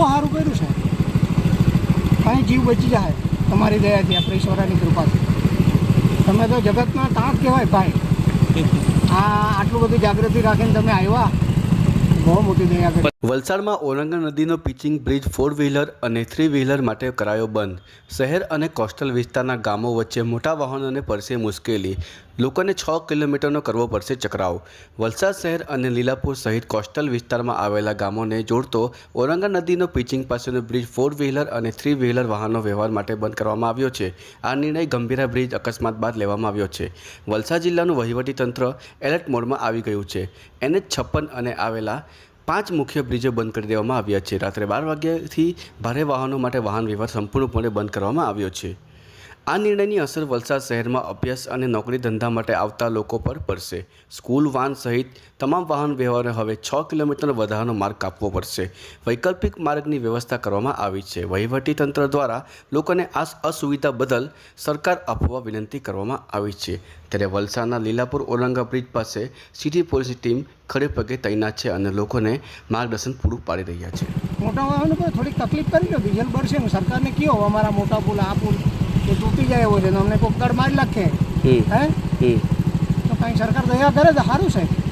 બહુ સારું કર્યું છે. કાંઈ જીવ બચી જાય તમારી દયાથી આપણે ઈશ્વરાની કૃપાથી. તમે તો જગતના તાંત કહેવાય ભાઈ. આ આટલું બધું જાગૃતિ રાખીને તમે આવ્યા. બહુ મોટી દયા કરી. વલસાડમાં ઓરંગા નદીનો પિચિંગ બ્રિજ ફોર વ્હીલર અને થ્રી વ્હીલર માટે કરાયો બંધ. શહેર અને કોસ્ટલ વિસ્તારના ગામો વચ્ચે મોટા વાહનોને પડશે મુશ્કેલી. લોકોને છ કિલોમીટરનો કરવો પડશે ચકરાવ. વલસાડ શહેર અને લીલાપુર સહિત કોસ્ટલ વિસ્તારમાં આવેલા ગામોને જોડતો ઓરંગા નદીનો પિચિંગ પાસેનો બ્રિજ ફોર વ્હીલર અને થ્રી વ્હીલર વાહનો વ્યવહાર માટે બંધ કરવામાં આવ્યો છે. આ નિર્ણય ગંભીરા બ્રિજ અકસ્માત બાદ લેવામાં આવ્યો છે. વલસાડ જિલ્લાનું વહીવટીતંત્ર એલર્ટ મોડમાં આવી ગયું છે. એનએચ છપ્પન અને આવેલા પાંચ મુખ્ય બ્રિજો બંધ કરી દેવામાં આવ્યા છે. રાત્રે બાર વાગ્યાથી ભારે વાહનો માટે વાહન વ્યવહાર સંપૂર્ણપણે બંધ કરવામાં આવ્યો છે. આ નિર્ણયની અસર વલસાડ શહેરમાં અભ્યાસ અને નોકરી ધંધા માટે આવતા લોકો પર પડશે. સ્કૂલ, વાન સહિત તમામ વાહન વ્યવહારને હવે છ કિલોમીટર વધારાનો માર્ગ કાપવો પડશે. વૈકલ્પિક માર્ગની વ્યવસ્થા કરવામાં આવી છે. વહીવટી તંત્ર દ્વારા લોકોને આ અસુવિધા બદલ સરકાર આપવા વિનંતી કરવામાં આવી છે. ત્યારે વલસાડના લીલાપુર ઓરંગા બ્રિજ પાસે સિટી પોલીસ ટીમ ખડે પગે તૈનાત છે અને લોકોને માર્ગદર્શન પૂરું પાડી રહ્યા છે. મોટા વાહનો થોડીક તકલીફ કરી લો ડીઝલ બળશે સરકારને કયો અમારા મોટા પુલ, આ પુલ? એ તૂટી જાય એવો છે અમને કોકડ મારી નાખે. હમ. હે? તો કાંઈ સરકાર દયા કરે તો સારું છે.